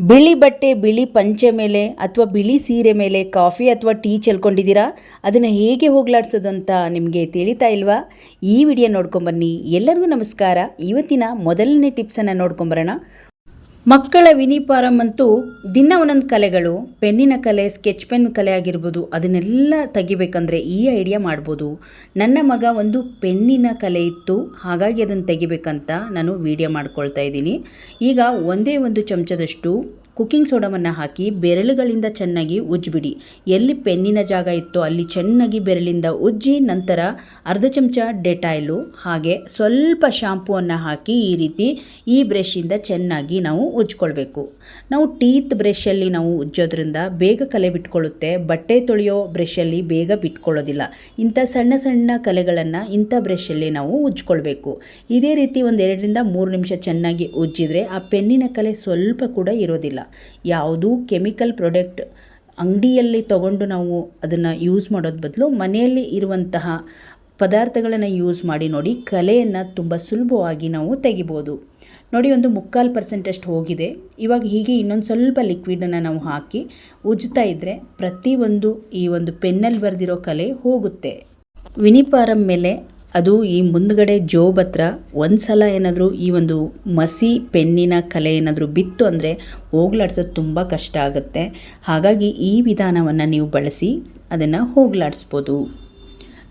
ಬಿಳಿ ಬಟ್ಟೆ, ಬಿಳಿ ಪಂಚೆ ಮೇಲೆ ಅಥವಾ ಬಿಳಿ ಸೀರೆ ಮೇಲೆ ಕಾಫಿ ಅಥವಾ ಟೀ ಚೆಲ್ಕೊಂಡಿದ್ದೀರಾ? ಅದನ್ನು ಹೇಗೆ ಹೋಗ್ಲಾಡ್ಸೋದು ಅಂತ ನಿಮಗೆ ತಿಳಿತಾ ಇಲ್ವಾ? ಈ ವಿಡಿಯೋ ನೋಡ್ಕೊಂಬನ್ನಿ. ಎಲ್ಲರಿಗೂ ನಮಸ್ಕಾರ. ಇವತ್ತಿನ ಮೊದಲನೇ ಟಿಪ್ಸನ್ನು ನೋಡ್ಕೊಂಬರೋಣ. ಮಕ್ಕಳ ವಿನಿಪಾರಂ ಅಂತೂ ದಿನ ಒಂದೊಂದು ಕಲೆಗಳು, ಪೆನ್ನಿನ ಕಲೆ, ಸ್ಕೆಚ್ ಪೆನ್ ಕಲೆ ಆಗಿರ್ಬೋದು ಅದನ್ನೆಲ್ಲ ತೆಗಿಬೇಕಂದ್ರೆ ಈ ಐಡಿಯಾ ಮಾಡ್ಬೋದು. ನನ್ನ ಮಗ ಒಂದು ಪೆನ್ನಿನ ಕಲೆ ಇತ್ತು, ಹಾಗಾಗಿ ಅದನ್ನು ತೆಗಿಬೇಕಂತ ನಾನು ವಿಡಿಯೋ ಮಾಡ್ಕೊಳ್ತಾ ಇದ್ದೀನಿ. ಈಗ ಒಂದೇ ಒಂದು ಚಮಚದಷ್ಟು ಕುಕ್ಕಿಂಗ್ ಸೋಡವನ್ನು ಹಾಕಿ ಬೆರಳುಗಳಿಂದ ಚೆನ್ನಾಗಿ ಉಜ್ಜಿಬಿಡಿ ಎಲ್ಲಿ ಪೆನ್ನಿನ ಜಾಗ ಇತ್ತೋ ಅಲ್ಲಿ ಚೆನ್ನಾಗಿ ಬೆರಳಿಂದ ಉಜ್ಜಿ ನಂತರ ಅರ್ಧ ಚಮಚ ಡೆಟಾಯ್ಲು ಹಾಗೆ ಸ್ವಲ್ಪ ಶಾಂಪೂವನ್ನು ಹಾಕಿ ಈ ರೀತಿ ಈ ಬ್ರಷಿಂದ ಚೆನ್ನಾಗಿ ನಾವು ಉಜ್ಕೊಳ್ಬೇಕು. ನಾವು ಟೀತ್ ಬ್ರಷಲ್ಲಿ ನಾವು ಉಜ್ಜೋದ್ರಿಂದ ಬೇಗ ಕಲೆ ಬಿಟ್ಕೊಳ್ಳುತ್ತೆ ಬಟ್ಟೆ ತೊಳೆಯೋ ಬ್ರಷಲ್ಲಿ ಬೇಗ ಬಿಟ್ಕೊಳ್ಳೋದಿಲ್ಲ. ಇಂಥ ಸಣ್ಣ ಸಣ್ಣ ಕಲೆಗಳನ್ನು ಇಂಥ ಬ್ರಷಲ್ಲಿ ನಾವು ಉಜ್ಕೊಳ್ಬೇಕು. ಇದೇ ರೀತಿ ಒಂದು ಎರಡರಿಂದ ಮೂರು ನಿಮಿಷ ಚೆನ್ನಾಗಿ ಉಜ್ಜಿದ್ರೆ ಆ ಪೆನ್ನಿನ ಕಲೆ ಸ್ವಲ್ಪ ಕೂಡ ಇರೋದಿಲ್ಲ. ಯಾವುದೂ ಕೆಮಿಕಲ್ ಪ್ರಾಡಕ್ಟ್ ಅಂಗಡಿಯಲ್ಲಿ ತಗೊಂಡು ನಾವು ಅದನ್ನು ಯೂಸ್ ಮಾಡೋದು ಬದಲು ಮನೆಯಲ್ಲಿ ಇರುವಂತಹ ಪದಾರ್ಥಗಳನ್ನು ಯೂಸ್ ಮಾಡಿ ನೋಡಿ ಕಲೆಯನ್ನು ತುಂಬ ಸುಲಭವಾಗಿ ನಾವು ತೆಗಿಬೋದು. ನೋಡಿ ಒಂದು ಮುಕ್ಕಾಲು ಪರ್ಸೆಂಟಷ್ಟು ಹೋಗಿದೆ. ಇವಾಗ ಹೀಗೆ ಇನ್ನೊಂದು ಸ್ವಲ್ಪ ಲಿಕ್ವಿಡನ್ನು ನಾವು ಹಾಕಿ ಉಜ್ತಾ ಇದ್ದರೆ ಪ್ರತಿಯೊಂದು ಈ ಒಂದು ಪೆನ್ನಲ್ಲಿ ಬರೆದಿರೋ ಕಲೆ ಹೋಗುತ್ತೆ. ವಿನಿಪಾರಂ ಮೇಲೆ ಅದು ಈ ಮುಂದ್ಗಡೆ ಜೋಬ್ ಹತ್ರ ಒಂದ್ಸಲ ಏನಾದರೂ ಈ ಒಂದು ಮಸಿ ಪೆನ್ನಿನ ಕಲೆ ಏನಾದರೂ ಬಿತ್ತು ಅಂದರೆ ಹೋಗ್ಲಾಡ್ಸೋದು ತುಂಬ ಕಷ್ಟ ಆಗುತ್ತೆ. ಹಾಗಾಗಿ ಈ ವಿಧಾನವನ್ನು ನೀವು ಬಳಸಿ ಅದನ್ನು ಹೋಗ್ಲಾಡಿಸ್ಬೋದು.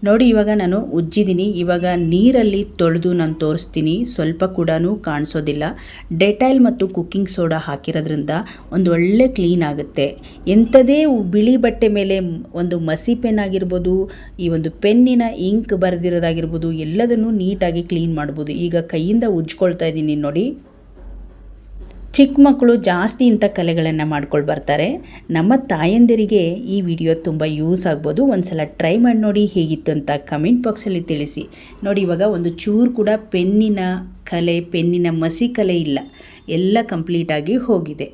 ನೋಡಿ, ಇವಾಗ ನಾನು ಉಜ್ಜಿದ್ದೀನಿ ಇವಾಗ ನೀರಲ್ಲಿ ತೊಳೆದು ನಾನು ತೋರಿಸ್ತೀನಿ. ಸ್ವಲ್ಪ ಕೂಡ ಕಾಣಿಸೋದಿಲ್ಲ. ಡೆಟೈಲ್ ಮತ್ತು ಕುಕ್ಕಿಂಗ್ ಸೋಡಾ ಹಾಕಿರೋದ್ರಿಂದ ಒಂದು ಒಳ್ಳೆ ಕ್ಲೀನ್ ಆಗುತ್ತೆ. ಎಂಥದೇ ಬಿಳಿ ಬಟ್ಟೆ ಮೇಲೆ ಒಂದು ಮಸಿ ಪೆನ್ ಆಗಿರ್ಬೋದು, ಈ ಒಂದು ಪೆನ್ನಿನ ಇಂಕ್ ಬರೆದಿರೋದಾಗಿರ್ಬೋದು, ಎಲ್ಲದನ್ನು ನೀಟಾಗಿ ಕ್ಲೀನ್ ಮಾಡ್ಬೋದು. ಈಗ ಕೈಯಿಂದ ಉಜ್ಕೊಳ್ತಾ ಇದ್ದೀನಿ ನೋಡಿ. ಚಿಕ್ಕ ಮಕ್ಕಳು ಜಾಸ್ತಿ ಇಂಥ ಕಲೆಗಳನ್ನು ಮಾಡ್ಕೊಂಡು ಬರ್ತಾರೆ. ನಮ್ಮ ತಾಯಂದಿರಿಗೆ ಈ ವಿಡಿಯೋ ತುಂಬ ಯೂಸ್ ಆಗ್ಬೋದು. ಒಂದು ಸಲ ಟ್ರೈ ಮಾಡಿ ನೋಡಿ ಹೇಗಿತ್ತು ಅಂತ ಕಮೆಂಟ್ ಬಾಕ್ಸಲ್ಲಿ ತಿಳಿಸಿ. ನೋಡಿ, ಇವಾಗ ಒಂದು ಚೂರು ಕೂಡ ಪೆನ್ನಿನ ಕಲೆ, ಪೆನ್ನಿನ ಮಸಿ ಕಲೆ ಇಲ್ಲ. ಎಲ್ಲ ಕಂಪ್ಲೀಟಾಗಿ ಹೋಗಿದೆ.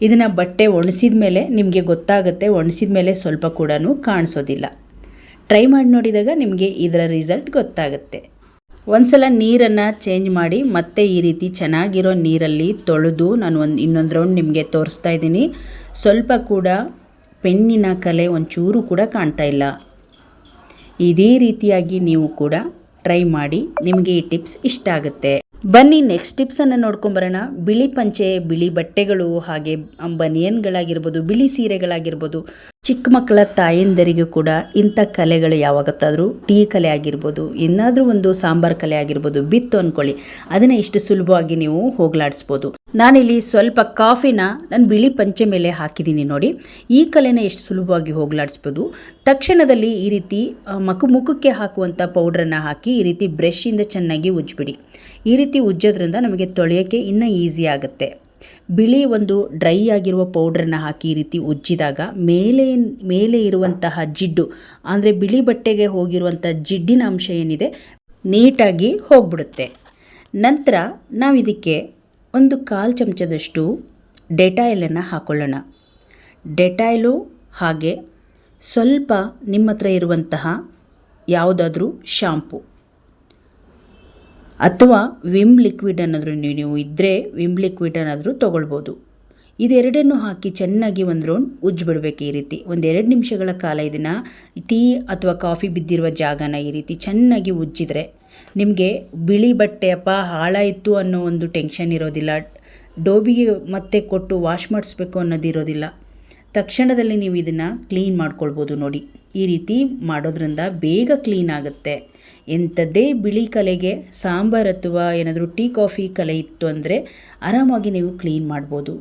ಇದನ್ನು ಬಟ್ಟೆ ಒಣಸಿದ ಮೇಲೆ ನಿಮಗೆ ಗೊತ್ತಾಗುತ್ತೆ, ಒಣಸಿದ ಮೇಲೆ ಸ್ವಲ್ಪ ಕೂಡ ಕಾಣಿಸೋದಿಲ್ಲ. ಟ್ರೈ ಮಾಡಿ ನೋಡಿದಾಗ ನಿಮಗೆ ಇದರ ರಿಸಲ್ಟ್ ಗೊತ್ತಾಗುತ್ತೆ. ಒಂದ್ಸಲ ನೀರನ್ನು ಚೇಂಜ್ ಮಾಡಿ ಮತ್ತೆ ಈ ರೀತಿ ಚೆನ್ನಾಗಿರೋ ನೀರಲ್ಲಿ ತೊಳೆದು ನಾನು ಒಂದು ಇನ್ನೊಂದು ರೌಂಡ್ ನಿಮಗೆ ತೋರಿಸ್ತಾ ಇದ್ದೀನಿ. ಸ್ವಲ್ಪ ಕೂಡ ಪೆನ್ನಿನ ಕಲೆ ಒಂಚೂರು ಕೂಡ ಕಾಣ್ತಾ ಇಲ್ಲ. ಇದೇ ರೀತಿಯಾಗಿ ನೀವು ಕೂಡ ಟ್ರೈ ಮಾಡಿ ನಿಮಗೆ ಈ ಟಿಪ್ಸ್ ಇಷ್ಟ ಆಗುತ್ತೆ. ಬನ್ನಿ ನೆಕ್ಸ್ಟ್ ಟಿಪ್ಸನ್ನು ನೋಡ್ಕೊಂಬರೋಣ ಬಿಳಿ ಪಂಚೆ, ಬಿಳಿ ಬಟ್ಟೆಗಳು, ಹಾಗೆ ಬನಿಯನ್ಗಳಾಗಿರ್ಬೋದು ಬಿಳಿ ಸೀರೆಗಳಾಗಿರ್ಬೋದು, ಚಿಕ್ಕ ಮಕ್ಕಳ ತಾಯಂದರಿಗೂ ಕೂಡ ಇಂಥ ಕಲೆಗಳು ಯಾವಾಗತ್ತಾದರೂ ಟೀ ಕಲೆ ಆಗಿರ್ಬೋದು ಇನ್ನಾದರೂ ಒಂದು ಸಾಂಬಾರ್ ಕಲೆ ಆಗಿರ್ಬೋದು, ಬಿತ್ತು ಅಂದ್ಕೊಳ್ಳಿ ಅದನ್ನು ಇಷ್ಟು ಸುಲಭವಾಗಿ ನೀವು ಹೋಗ್ಲಾಡಿಸ್ಬೋದು. ನಾನಿಲ್ಲಿ ಸ್ವಲ್ಪ ಕಾಫಿನ ನಾನು ಬಿಳಿ ಪಂಚೆ ಮೇಲೆ ಹಾಕಿದ್ದೀನಿ ನೋಡಿ. ಈ ಕಲೆನ ಎಷ್ಟು ಸುಲಭವಾಗಿ ಹೋಗ್ಲಾಡಿಸ್ಬೋದು. ತಕ್ಷಣದಲ್ಲಿ ಈ ರೀತಿ ಮಕು ಮುಖಕ್ಕೆ ಹಾಕುವಂಥ ಪೌಡ್ರನ್ನು ಹಾಕಿ ಈ ರೀತಿ ಬ್ರಷಿಂದ ಚೆನ್ನಾಗಿ ಉಜ್ಜಿಬಿಡಿ ಈ ರೀತಿ ಉಜ್ಜೋದ್ರಿಂದ ನಮಗೆ ತೊಳೆಯೋಕ್ಕೆ ಇನ್ನೂ ಈಸಿ ಆಗುತ್ತೆ. ಬಿಳಿ ಒಂದು ಡ್ರೈ ಆಗಿರುವ ಪೌಡ್ರನ್ನು ಹಾಕಿ ಈ ರೀತಿ ಉಜ್ಜಿದಾಗ ಮೇಲೆ ಮೇಲೆ ಇರುವಂತಹ ಜಿಡ್ಡು, ಅಂದರೆ ಬಿಳಿ ಬಟ್ಟೆಗೆ ಹೋಗಿರುವಂಥ ಜಿಡ್ಡಿನ ಅಂಶ ಏನಿದೆ, ನೀಟಾಗಿ ಹೋಗ್ಬಿಡುತ್ತೆ. ನಂತರ ನಾವು ಇದಕ್ಕೆ ಒಂದು ಕಾಲು ಚಮಚದಷ್ಟು ಡೆಟಾಯಿಲನ್ನು ಹಾಕೊಳ್ಳೋಣ. ಡೆಟಾಯ್ಲು ಹಾಗೆ ಸ್ವಲ್ಪ ನಿಮ್ಮ ಹತ್ರ ಇರುವಂತಹ ಯಾವುದಾದ್ರೂ ಶಾಂಪು. ಅಥವಾ ವಿಮ್ ಲಿಕ್ವಿಡ್ ಅನ್ನೋದ್ರು ನೀವು ನೀವು ಇದ್ದರೆ ವಿಮ್ ಲಿಕ್ವಿಡ್ ಅನ್ನೋದ್ರು ತೊಗೊಳ್ಬೋದು. ಇದೆರಡನ್ನು ಹಾಕಿ ಚೆನ್ನಾಗಿ ಒಂದು ರೌಂಡ್ ಉಜ್ಜಿಬಿಡ್ಬೇಕು ಈ ರೀತಿ. ಒಂದು ಎರಡು ನಿಮಿಷಗಳ ಕಾಲ ಇದನ್ನು ಟೀ ಅಥವಾ ಕಾಫಿ ಬಿದ್ದಿರುವ ಜಾಗನ ಈ ರೀತಿ ಚೆನ್ನಾಗಿ ಉಜ್ಜಿದ್ರೆ ನಿಮಗೆ ಬಿಳಿ ಬಟ್ಟೆ ಅಪ್ಪ ಹಾಳಾಯಿತು ಅನ್ನೋ ಒಂದು ಟೆನ್ಷನ್ ಇರೋದಿಲ್ಲ. ಡೋಬಿಗೆ ಮತ್ತೆ ಕೊಟ್ಟು ವಾಶ್ ಮಾಡಿಸ್ಬೇಕು ಅನ್ನೋದಿರೋದಿಲ್ಲ. ತಕ್ಷಣದಲ್ಲಿ ನೀವು ಇದನ್ನು ಕ್ಲೀನ್ ಮಾಡ್ಕೊಳ್ಬೋದು ನೋಡಿ. ಈ ರೀತಿ ಮಾಡೋದ್ರಿಂದ ಬೇಗ ಕ್ಲೀನ್ ಆಗುತ್ತೆ. ಎಂಥದ್ದೇ ಬಿಳಿ ಕಲೆಗೆ ಸಾಂಬಾರ್ ಅಥವಾ ಏನಾದರೂ ಟೀ ಕಾಫಿ ಕಲೆ ಇತ್ತು ಅಂದರೆ ಆರಾಮಾಗಿ ನೀವು ಕ್ಲೀನ್ ಮಾಡ್ಬೋದು.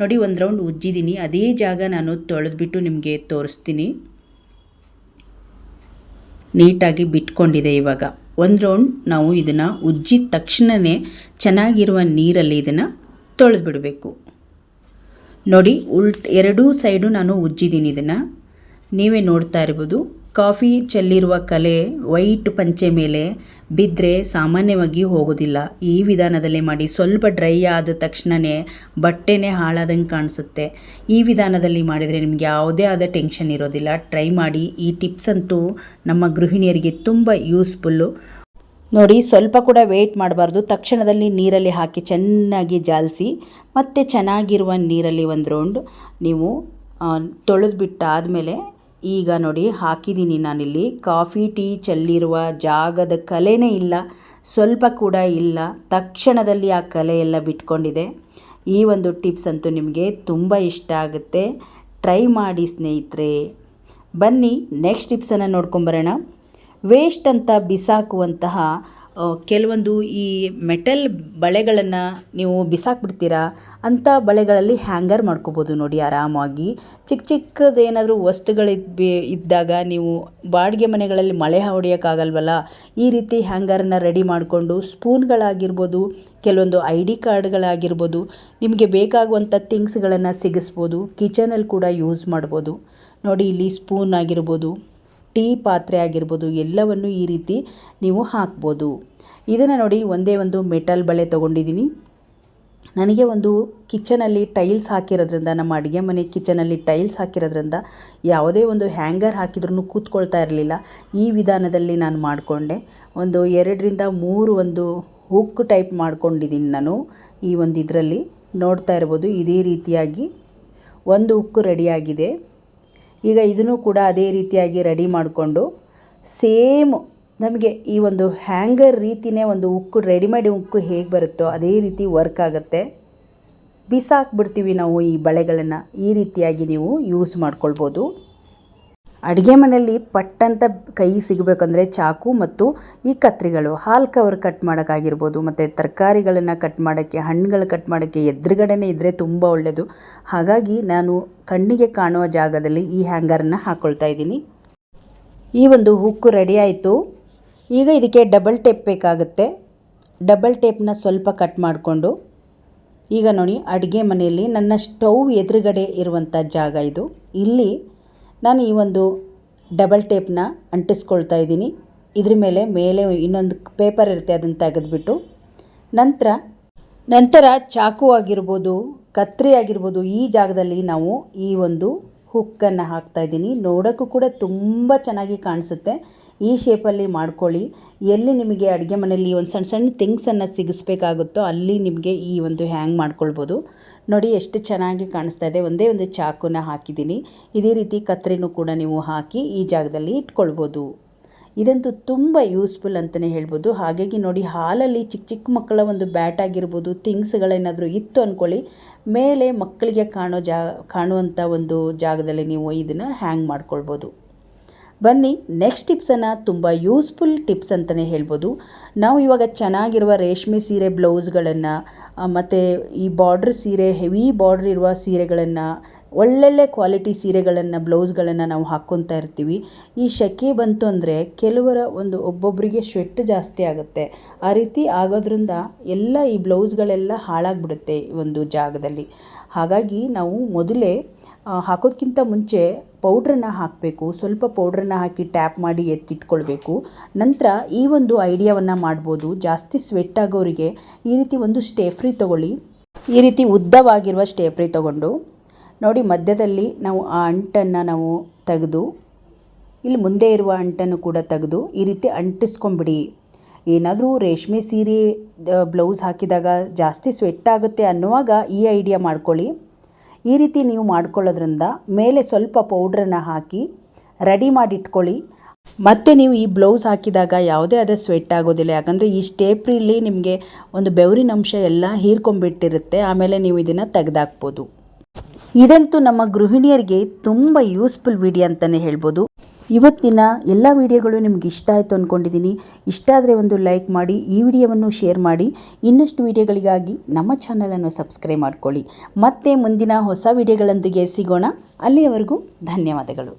ನೋಡಿ, ಒಂದು ರೌಂಡ್ ಉಜ್ಜಿದ್ದೀನಿ ಅದೇ ಜಾಗ ನಾನು ತೊಳೆದ್ಬಿಟ್ಟು ನಿಮಗೆ ತೋರಿಸ್ತೀನಿ. ನೀಟಾಗಿ ಬಿಟ್ಕೊಂಡಿದೆ ಇವಾಗ. ಒಂದು ರೌಂಡ್ ನಾವು ಇದನ್ನು ಉಜ್ಜಿದ ತಕ್ಷಣವೇ ಚೆನ್ನಾಗಿರುವ ನೀರಲ್ಲಿ ಇದನ್ನು ತೊಳೆದ್ಬಿಡಬೇಕು. ನೋಡಿ, ಉಲ್ಟ್ ಎರಡೂ ಸೈಡು ನಾನು ಉಜ್ಜಿದ್ದೀನಿ ಇದನ್ನು. ನೀವೇ ನೋಡ್ತಾ ಇರ್ಬೋದು. ಕಾಫಿ ಚೆಲ್ಲಿರುವ ಕಲೆ ವೈಟ್ ಪಂಚೆ ಮೇಲೆ ಬಿದ್ದರೆ ಸಾಮಾನ್ಯವಾಗಿ ಹೋಗೋದಿಲ್ಲ. ಈ ವಿಧಾನದಲ್ಲಿ ಮಾಡಿ ಸ್ವಲ್ಪ ಡ್ರೈ ಆದ ತಕ್ಷಣವೇ ಬಟ್ಟೆನೇ ಹಾಳಾದಂಗೆ ಕಾಣಿಸುತ್ತೆ. ಈ ವಿಧಾನದಲ್ಲಿ ಮಾಡಿದರೆ ನಿಮಗೆ ಯಾವುದೇ ಆದ ಟೆನ್ಷನ್ ಇರೋದಿಲ್ಲ. ಟ್ರೈ ಮಾಡಿ. ಈ ಟಿಪ್ಸ್ ಅಂತೂ ನಮ್ಮ ಗೃಹಿಣಿಯರಿಗೆ ತುಂಬ ಯೂಸ್ಫುಲ್ಲು. ನೋಡಿ, ಸ್ವಲ್ಪ ಕೂಡ ವೇಟ್ ಮಾಡಬಾರ್ದು. ತಕ್ಷಣದಲ್ಲಿ ನೀರಲ್ಲಿ ಹಾಕಿ ಚೆನ್ನಾಗಿ ಜಾಲಿಸಿ, ಮತ್ತು ಚೆನ್ನಾಗಿರುವ ನೀರಲ್ಲಿ ಒಂದು ರೌಂಡ್ ನೀವು ತೊಳೆದು ಬಿಟ್ಟಾದಮೇಲೆ ಈಗ ನೋಡಿ ಹಾಕಿದ್ದೀನಿ ನಾನಿಲ್ಲಿ. ಕಾಫಿ, ಟೀ ಚೆಲ್ಲಿರುವ ಜಾಗದ ಕಲೆನೇ ಇಲ್ಲ, ಸ್ವಲ್ಪ ಕೂಡ ಇಲ್ಲ. ತಕ್ಷಣದಲ್ಲಿ ಆ ಕಲೆ ಎಲ್ಲ ಬಿಟ್ಕೊಂಡಿದೆ. ಈ ಒಂದು ಟಿಪ್ಸ್ ಅಂತೂ ನಿಮಗೆ ತುಂಬ ಇಷ್ಟ ಆಗುತ್ತೆ. ಟ್ರೈ ಮಾಡಿ ಸ್ನೇಹಿತರೆ. ಬನ್ನಿ ನೆಕ್ಸ್ಟ್ ಟಿಪ್ಸನ್ನು ನೋಡ್ಕೊಂಬರೋಣ ವೇಸ್ಟ್ ಅಂತ ಬಿಸಾಕುವಂತಹ ಕೆಲವೊಂದು ಈ ಮೆಟಲ್ ಬಳೆಗಳನ್ನು ನೀವು ಬಿಸಾಕ್ಬಿಡ್ತೀರಾ? ಅಂಥ ಬಳೆಗಳಲ್ಲಿ ಹ್ಯಾಂಗರ್ ಮಾಡ್ಕೋಬೋದು ನೋಡಿ ಆರಾಮಾಗಿ. ಚಿಕ್ಕ ಚಿಕ್ಕದೇನಾದರೂ ವಸ್ತುಗಳು ಇದ್ದಾಗ ನೀವು ಬಾಡಿಗೆ ಮನೆಗಳಲ್ಲಿ ಮಳೆ ಹೊಡೆಯೋಕ್ಕಾಗಲ್ವಲ್ಲ, ಈ ರೀತಿ ಹ್ಯಾಂಗರನ್ನ ರೆಡಿ ಮಾಡಿಕೊಂಡು ಸ್ಪೂನ್ಗಳಾಗಿರ್ಬೋದು, ಕೆಲವೊಂದು ಐ ಡಿ ಕಾರ್ಡ್ಗಳಾಗಿರ್ಬೋದು, ನಿಮಗೆ ಬೇಕಾಗುವಂಥ ಥಿಂಗ್ಸ್ಗಳನ್ನು ಸಿಗಿಸ್ಬೋದು, ಕಿಚನಲ್ಲಿ ಕೂಡ ಯೂಸ್ ಮಾಡ್ಬೋದು. ನೋಡಿ ಇಲ್ಲಿ ಸ್ಪೂನ್ ಆಗಿರ್ಬೋದು. ಟೀ ಪಾತ್ರೆ ಆಗಿರ್ಬೋದು, ಎಲ್ಲವನ್ನು ಈ ರೀತಿ ನೀವು ಹಾಕ್ಬೋದು. ಇದನ್ನು ನೋಡಿ ಒಂದೇ ಒಂದು ಮೆಟಲ್ ಬಳೆ ತೊಗೊಂಡಿದ್ದೀನಿ. ನನಗೆ ಒಂದು ಕಿಚನಲ್ಲಿ ಟೈಲ್ಸ್ ಹಾಕಿರೋದ್ರಿಂದ, ನಮ್ಮ ಅಡುಗೆ ಮನೆ ಕಿಚನಲ್ಲಿ ಟೈಲ್ಸ್ ಹಾಕಿರೋದ್ರಿಂದ ಯಾವುದೇ ಒಂದು ಹ್ಯಾಂಗರ್ ಹಾಕಿದ್ರೂ ಕೂತ್ಕೊಳ್ತಾ ಇರಲಿಲ್ಲ. ಈ ವಿಧಾನದಲ್ಲಿ ನಾನು ಮಾಡಿಕೊಂಡೆ. ಒಂದು ಎರಡರಿಂದ ಮೂರು ಒಂದು ಹುಕ್ ಟೈಪ್ ಮಾಡ್ಕೊಂಡಿದ್ದೀನಿ ನಾನು ಈ ಒಂದು ಇದರಲ್ಲಿ. ನೋಡ್ತಾ ಇರ್ಬೋದು, ಇದೇ ರೀತಿಯಾಗಿ ಒಂದು ಹುಕ್ಕು ರೆಡಿಯಾಗಿದೆ ಈಗ ಇದನ್ನು ಕೂಡ ಅದೇ ರೀತಿಯಾಗಿ ರೆಡಿ ಮಾಡಿಕೊಂಡು ಸೇಮ್ ನಮಗೆ ಈ ಒಂದು ಹ್ಯಾಂಗರ್ ರೀತಿಯೇ ಒಂದು ಉಕ್ಕು, ರೆಡಿಮೇಡ್ ಉಕ್ಕು ಹೇಗೆ ಬರುತ್ತೋ ಅದೇ ರೀತಿ ವರ್ಕ್ ಆಗುತ್ತೆ. ಬಿಸಾಕ್ಬಿಡ್ತೀವಿ ನಾವು ಈ ಬಳೆಗಳನ್ನು, ಈ ರೀತಿಯಾಗಿ ನೀವು ಯೂಸ್ ಮಾಡ್ಕೊಳ್ಬೋದು. ಅಡುಗೆ ಮನೆಯಲ್ಲಿ ಪಟ್ಟಂತ ಕೈ ಸಿಗಬೇಕಂದ್ರೆ ಚಾಕು ಮತ್ತು ಈ ಕತ್ರಿಗಳು. ಹಾಲು ಕವರ್ ಕಟ್ ಮಾಡೋಕ್ಕಾಗಿರ್ಬೋದು, ಮತ್ತು ತರಕಾರಿಗಳನ್ನು ಕಟ್ ಮಾಡೋಕ್ಕೆ ಹಣ್ಣುಗಳು ಕಟ್ ಮಾಡೋಕ್ಕೆ ಎದುರುಗಡೆನೇ ಇದ್ದರೆ ತುಂಬ ಒಳ್ಳೆಯದು ಹಾಗಾಗಿ ನಾನು ಕಣ್ಣಿಗೆ ಕಾಣುವ ಜಾಗದಲ್ಲಿ ಈ ಹ್ಯಾಂಗರನ್ನು ಹಾಕ್ಕೊಳ್ತಾ ಇದ್ದೀನಿ. ಈ ಒಂದು ಹುಕ್ಕು ರೆಡಿ ಆಯಿತು. ಈಗ ಇದಕ್ಕೆ ಡಬಲ್ ಟೇಪ್ ಬೇಕಾಗುತ್ತೆ. ಡಬಲ್ ಟೇಪ್ನ ಸ್ವಲ್ಪ ಕಟ್ ಮಾಡಿಕೊಂಡು, ಈಗ ನೋಡಿ ಅಡುಗೆ ಮನೆಯಲ್ಲಿ ನನ್ನ ಸ್ಟೌವ್ ಎದುರುಗಡೆ ಇರುವಂಥ ಜಾಗ ಇದು. ಇಲ್ಲಿ ನಾನು ಈ ಒಂದು ಡಬಲ್ ಟೇಪ್ನ ಅಂಟಿಸ್ಕೊಳ್ತಾ ಇದ್ದೀನಿ. ಇದ್ರ ಮೇಲೆ ಮೇಲೆ ಇನ್ನೊಂದು ಪೇಪರ್ ಇರುತ್ತೆ ಅದನ್ನು ತೆಗೆದುಬಿಟ್ಟು. ನಂತರ ನಂತರ ಚಾಕು ಆಗಿರ್ಬೋದು, ಕತ್ರಿ ಆಗಿರ್ಬೋದು, ಈ ಜಾಗದಲ್ಲಿ ನಾವು ಈ ಒಂದು ಹುಕ್ಕನ್ನು ಹಾಕ್ತಾ ಇದ್ದೀನಿ. ನೋಡೋಕ್ಕೂ ಕೂಡ ತುಂಬ ಚೆನ್ನಾಗಿ ಕಾಣಿಸುತ್ತೆ. ಈ ಶೇಪಲ್ಲಿ ಮಾಡ್ಕೊಳ್ಳಿ. ಎಲ್ಲಿ ನಿಮಗೆ ಅಡುಗೆ ಮನೆಯಲ್ಲಿ ಒಂದು ಸಣ್ಣ ಸಣ್ಣ ಥಿಂಗ್ಸನ್ನು ಸಿಗಿಸ್ಬೇಕಾಗುತ್ತೋ ಅಲ್ಲಿ ನಿಮಗೆ ಈ ಒಂದು ಹ್ಯಾಂಗ್ ಮಾಡ್ಕೊಳ್ಬೋದು. ನೋಡಿ ಎಷ್ಟು ಚೆನ್ನಾಗಿ ಕಾಣಿಸ್ತಾ ಇದೆ. ಒಂದೇ ಒಂದು ಚಾಕುನ ಹಾಕಿದ್ದೀನಿ. ಇದೇ ರೀತಿ ಕತ್ರಿನೂ ಕೂಡ ನೀವು ಹಾಕಿ ಈ ಜಾಗದಲ್ಲಿ ಇಟ್ಕೊಳ್ಬೋದು. ಇದಂತೂ ತುಂಬ ಯೂಸ್ಫುಲ್ ಅಂತಲೇ ಹೇಳ್ಬೋದು. ಹಾಗಾಗಿ ನೋಡಿ ಹಾಲಲ್ಲಿ ಚಿಕ್ಕ ಚಿಕ್ಕ ಮಕ್ಕಳ ಒಂದು ಬ್ಯಾಟ್ ಆಗಿರ್ಬೋದು, ಥಿಂಗ್ಸ್ಗಳೇನಾದರೂ ಇತ್ತು ಅಂದ್ಕೊಳ್ಳಿ ಮೇಲೆ ಮಕ್ಕಳಿಗೆ ಕಾಣೋ ಜಾ ಕಾಣುವಂಥ ಒಂದು ಜಾಗದಲ್ಲಿ ನೀವು ಇದನ್ನು ಹ್ಯಾಂಗ್ ಮಾಡ್ಕೊಳ್ಬೋದು. ಬನ್ನಿ ನೆಕ್ಸ್ಟ್ ಟಿಪ್ಸನ್ನು ತುಂಬ ಯೂಸ್ಫುಲ್ ಟಿಪ್ಸ್ ಅಂತಲೇ ಹೇಳ್ಬೋದು. ನಾವು ಇವಾಗ ಚೆನ್ನಾಗಿರುವ ರೇಷ್ಮೆ ಸೀರೆ ಬ್ಲೌಸ್ಗಳನ್ನು ಮತ್ತು ಈ ಬಾರ್ಡ್ರ್ ಸೀರೆ ಹೆವಿ ಬಾರ್ಡ್ರ್ ಇರುವ ಸೀರೆಗಳನ್ನು ಒಳ್ಳೊಳ್ಳೆ ಕ್ವಾಲಿಟಿ ಸೀರೆಗಳನ್ನು ಬ್ಲೌಸ್ಗಳನ್ನು ನಾವು ಹಾಕ್ಕೊತಾ ಇರ್ತೀವಿ. ಈ ಸೆಕೆ ಬಂತು ಅಂದರೆ ಕೆಲವರ ಒಂದು ಒಬ್ಬೊಬ್ಬರಿಗೆ ಸ್ವೆಟ್ ಜಾಸ್ತಿ ಆಗುತ್ತೆ. ಆ ರೀತಿ ಆಗೋದ್ರಿಂದ ಎಲ್ಲ ಈ ಬ್ಲೌಸ್ಗಳೆಲ್ಲ ಹಾಳಾಗ್ಬಿಡುತ್ತೆ ಈ ಒಂದು ಜಾಗದಲ್ಲಿ. ಹಾಗಾಗಿ ನಾವು ಮೊದಲೇ ಹಾಕೋದಕ್ಕಿಂತ ಮುಂಚೆ ಪೌಡ್ರನ್ನ ಹಾಕಬೇಕು. ಸ್ವಲ್ಪ ಪೌಡ್ರನ್ನ ಹಾಕಿ ಟ್ಯಾಪ್ ಮಾಡಿ ಎತ್ತಿಟ್ಕೊಳ್ಬೇಕು. ನಂತರ ಈ ಒಂದು ಐಡಿಯಾವನ್ನು ಮಾಡ್ಬೋದು. ಜಾಸ್ತಿ ಸ್ವೆಟ್ ಆಗೋರಿಗೆ ಈ ರೀತಿ ಒಂದು ಸ್ಟೇಫ್ರಿ ತೊಗೊಳ್ಳಿ. ಈ ರೀತಿ ಉದ್ದವಾಗಿರುವ ಸ್ಟೇಫ್ರಿ ತೊಗೊಂಡು ನೋಡಿ, ಮಧ್ಯದಲ್ಲಿ ನಾವು ಆ ಅಂಟನ್ನು ನಾವು ತೆಗೆದು, ಇಲ್ಲಿ ಮುಂದೆ ಇರುವ ಅಂಟನ್ನು ಕೂಡ ತೆಗೆದು ಈ ರೀತಿ ಅಂಟಿಸ್ಕೊಂಬಿಡಿ ಏನಾದರೂ ರೇಷ್ಮೆ ಸೀರೆ ಬ್ಲೌಸ್ ಹಾಕಿದಾಗ ಜಾಸ್ತಿ ಸ್ವೆಟ್ ಆಗುತ್ತೆ ಅನ್ನುವಾಗ ಈ ಐಡಿಯಾ ಮಾಡ್ಕೊಳ್ಳಿ. ಈ ರೀತಿ ನೀವು ಮಾಡ್ಕೊಳ್ಳೋದ್ರಿಂದ ಮೇಲೆ ಸ್ವಲ್ಪ ಪೌಡ್ರನ್ನು ಹಾಕಿ ರೆಡಿ ಮಾಡಿಟ್ಕೊಳ್ಳಿ. ಮತ್ತೆ ನೀವು ಈ ಬ್ಲೌಸ್ ಹಾಕಿದಾಗ ಯಾವುದೇ ಆದ ಸ್ವೆಟ್ ಆಗೋದಿಲ್ಲ. ಯಾಕಂದರೆ ಈ ಸ್ಟೇಪ್ರಿಲಿ ನಿಮಗೆ ಒಂದು ಬೆವರಿನ ಅಂಶ ಎಲ್ಲ ಹೀರ್ಕೊಂಬಿಟ್ಟಿರುತ್ತೆ ಆಮೇಲೆ ನೀವು ಇದನ್ನು ತೆಗೆದಾಕ್ಬೋದು. ಇದಂತೂ ನಮ್ಮ ಗೃಹಿಣಿಯರಿಗೆ ತುಂಬ ಯೂಸ್ಫುಲ್ ವಿಡಿಯೋ ಅಂತಲೇ ಹೇಳ್ಬೋದು. ಇವತ್ತಿನ ಎಲ್ಲ ವಿಡಿಯೋಗಳು ನಿಮ್ಗೆ ಇಷ್ಟ ಆಯಿತು ಅಂದ್ಕೊಂಡಿದ್ದೀನಿ ಇಷ್ಟ ಆದರೆ ಒಂದು ಲೈಕ್ ಮಾಡಿ, ಈ ವಿಡಿಯೋವನ್ನು ಶೇರ್ ಮಾಡಿ. ಇನ್ನಷ್ಟು ವಿಡಿಯೋಗಳಿಗಾಗಿ ನಮ್ಮ ಚಾನಲನ್ನು ಸಬ್ಸ್ಕ್ರೈಬ್ ಮಾಡ್ಕೊಳ್ಳಿ. ಮತ್ತೆ ಮುಂದಿನ ಹೊಸ ವಿಡಿಯೋಗಳೊಂದಿಗೆ ಸಿಗೋಣ. ಅಲ್ಲಿಯವರೆಗೂ ಧನ್ಯವಾದಗಳು.